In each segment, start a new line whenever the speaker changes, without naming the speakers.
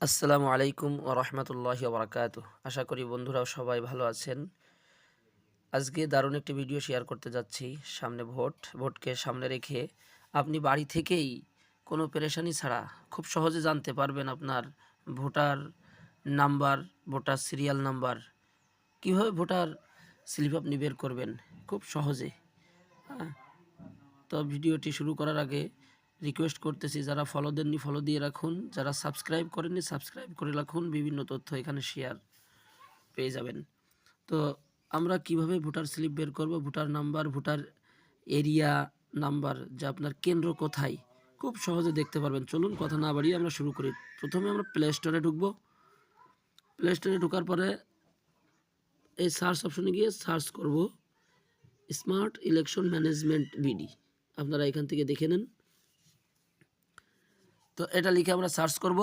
আসসালামু আলাইকুম ও রহমতুল্লাহি বারাকাত আশা করি বন্ধুরাও সবাই ভালো আছেন। আজকে দারুণ একটি ভিডিও শেয়ার করতে যাচ্ছি সামনে ভোট। ভোটকে সামনে রেখে আপনি বাড়ি থেকেই কোনো পেরেশানি ছাড়া খুব সহজে জানতে পারবেন আপনার voter number, voter serial number, কীভাবে ভোটার স্লিপ আপনি বের করবেন? খুব সহজে। হ্যাঁ তো ভিডিওটি শুরু করার আগে রিকোয়েস্ট করতেছি, যারা ফলো দেননি ফলো দিয়ে রাখুন। যারা সাবস্ক্রাইব করেননি সাবস্ক্রাইব করে রাখুন। বিভিন্ন তথ্য এখানে শেয়ার পেয়ে যাবেন। তো আমরা কীভাবে ভোটার স্লিপ বের করব? Voter number voter area number যা আপনার কেন্দ্র কোথায়? খুব সহজে দেখতে পারবেন। চলুন কথা না বাড়িয়ে আমরা শুরু করি। প্রথমে আমরা প্লে স্টোরে ঢুকবো। প্লে স্টোরে ঢোকার পরে এই সার্চ অপশনে গিয়ে সার্চ করব স্মার্ট ইলেকশন ম্যানেজমেন্ট বিডি আপনারা এখান থেকে দেখে নেন। তো এটা লিখে আমরা সার্চ করব।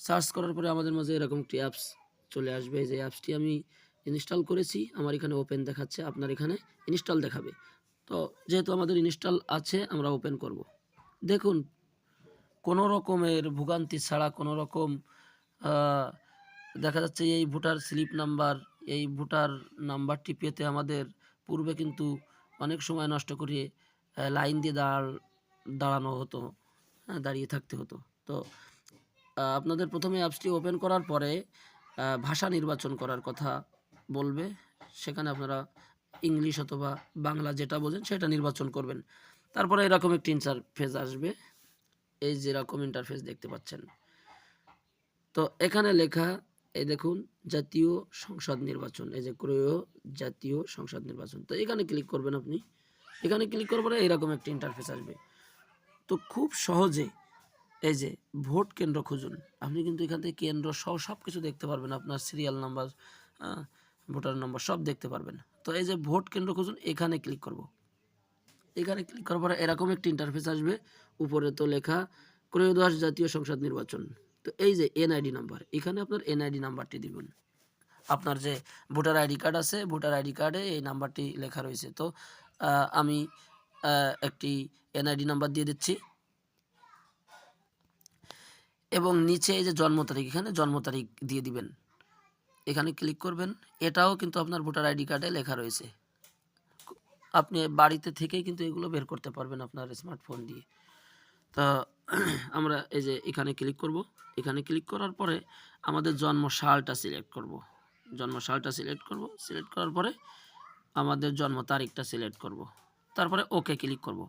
সার্চ করার পরে আমাদের মাঝে এরকম একটি অ্যাপস চলে আসবে। যে অ্যাপসটি আমি ইনস্টল করেছি আমার এখানে ওপেন দেখাচ্ছে আপনার এখানে ইনস্টল দেখাবে। তো যেহেতু আমাদের ইনস্টল আছে আমরা ওপেন করব। দেখুন কোনো রকমের ভোগান্তি ছাড়া কোনো রকম দেখা যাচ্ছে এই ভোটার স্লিপ নাম্বার এই ভোটার নাম্বারটি পেতে আমাদের পূর্বে কিন্তু অনেক সময় নষ্ট করে আহ, লাইন দিয়ে দাঁড় দাঁড়ানো হতো হ্যাঁ দাঁড়িয়ে থাকতে হতো। তো আপনাদের প্রথমে অ্যাপসটি ওপেন করার পরে ভাষা নির্বাচন করার কথা বলবে। সেখানে আপনারা ইংলিশ অথবা বাংলা যেটা বোঝেন সেটা নির্বাচন করবেন। তারপরে এরকম একটি ইন্টারফেস আসবে। এই যেরকম ইন্টারফেস দেখতে পাচ্ছেন। তো এখানে লেখা, এই দেখুন, জাতীয় সংসদ নির্বাচন। এই যে ক্রয় জাতীয় সংসদ নির্বাচন। তো এখানে ক্লিক করবেন আপনি। এখানে ক্লিক করার পরে এরকম একটি ইন্টারফেস আসবে। তো খুব সহজে এই যে ভোট কেন্দ্র খুঁজুন। আপনি কিন্তু এখান থেকে কেন্দ্র সহ সব কিছু দেখতে পারবেন, আপনার সিরিয়াল নাম্বার ভোটার নম্বর সব দেখতে পারবেন। তো এই যে ভোট কেন্দ্র খুঁজুন, এখানে ক্লিক করব। এখানে ক্লিক করার পরে এরকম একটি ইন্টারফেস আসবে, উপরে তো লেখা ক্রয়োদশ জাতীয় সংসদ নির্বাচন। তো এই যে এনআইডি নাম্বার এখানে আপনার এনআইডি নাম্বারটি দিবেন। আপনার যে ভোটার আইডি কার্ড আছে ভোটার আইডি কার্ডে এই নাম্বারটি লেখা রয়েছে। তো আমি একটি এনআইডি নাম্বার দিয়ে দিচ্ছি। এবং নিচে এই যে জন্ম তারিখ, এখানে জন্ম তারিখ দিয়ে দিবেন। এখানে ক্লিক করবেন। এটাও কিন্তু আপনার ভোটার আইডি কার্ডে লেখা রয়েছে। আপনি বাড়িতে থেকেই কিন্তু এগুলো বের করতে পারবেন আপনার স্মার্টফোন দিয়ে। তা আমরা এই যে এখানে ক্লিক করব। এখানে ক্লিক করার পরে আমাদের জন্ম সালটা সিলেক্ট করব। জন্ম সালটা সিলেক্ট করব। সিলেক্ট করার পরে আমাদের জন্ম তারিখটা সিলেক্ট করব। তারপরে ওকে ক্লিক করব।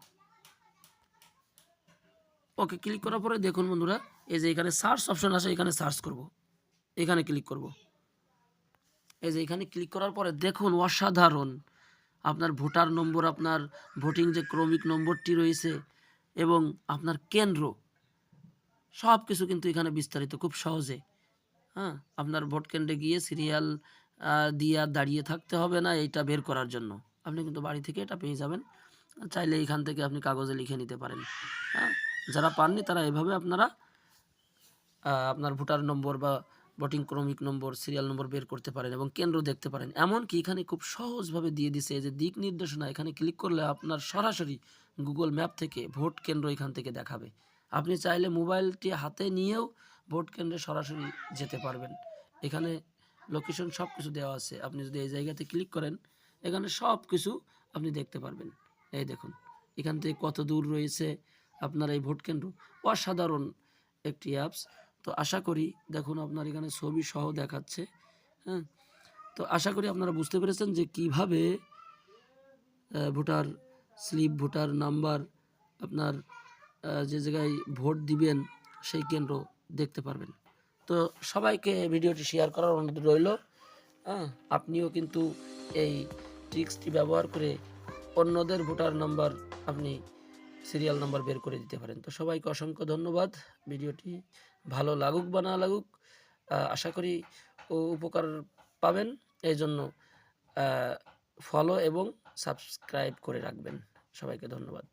ওকে ক্লিক করার পরে দেখুন বন্ধুরা, এই যে এখানে সার্চ অপশন আছে এখানে সার্চ করব। এখানে ক্লিক করব। এই যে এখানে ক্লিক করার পরে দেখুন, অসাধারণ। আপনার ভোটার নম্বর, আপনার ভোটিং যে ক্রমিক নম্বরটি রয়েছে এবং আপনার কেন্দ্র সব কিছু কিন্তু এখানে বিস্তারিত, খুব সহজে। হ্যাঁ আপনার ভোট কেন্দ্রে গিয়ে সিরিয়াল দিয়ে দাঁড়িয়ে থাকতে হবে না, এইটা বের করার জন্য। আপনি কিন্তু বাড়ি থেকে এটা পেয়ে যাবেন। চাইলে এখান থেকে আপনি কাগজে লিখে নিতে পারেন। হ্যাঁ যারা পাননি, তারা এভাবে আপনারা আপনার ভোটার নম্বর বা ভোটিং ক্রমিক নম্বর সিরিয়াল নম্বর বের করতে পারেন এবং কেন্দ্র দেখতে পারেন। এমনকি এখানে খুব সহজভাবে দিয়ে দিছে যে দিক নির্দেশনা, এখানে ক্লিক করলে আপনার সরাসরি গুগল ম্যাপ থেকে ভোট কেন্দ্র এখান থেকে দেখাবে। আপনি চাইলে মোবাইলটি হাতে নিয়েও ভোট কেন্দ্রে সরাসরি যেতে পারবেন। এখানে লোকেশন সব কিছু দেওয়া আছে। আপনি যদি এই জায়গাতে ক্লিক করেন, এখানে সব কিছু আপনি দেখতে পারবেন। এই দেখুন, এখান থেকে কত দূর রয়েছে আপনার এই ভোট কেন্দ্র অসাধারণ একটি অ্যাপস তো আশা করি, দেখুন আপনার এখানে ছবি সহ দেখাচ্ছে হ্যাঁ? তো আশা করি আপনারা বুঝতে পেরেছেন যে কীভাবে ভোটার স্লিপ, ভোটার নাম্বার আপনার যে জায়গায় ভোট দিবেন সেই কেন্দ্র দেখতে পারবেন। তো সবাইকে ভিডিওটি শেয়ার করার অনুরোধ রইল হ্যাঁ? আপনিও কিন্তু এই ট্রিক্সটি ব্যবহার করে অন্যদের ভোটার নাম্বার আপনি সিরিয়াল নাম্বার বের করে দিতে পারেন। তো সবাইকে অসংখ্য ধন্যবাদ। ভিডিওটি ভালো লাগুক বা না লাগুক আশা করি উপকার পাবেন। এই জন্য ফলো এবং সাবস্ক্রাইব করে রাখবেন। সবাইকে ধন্যবাদ।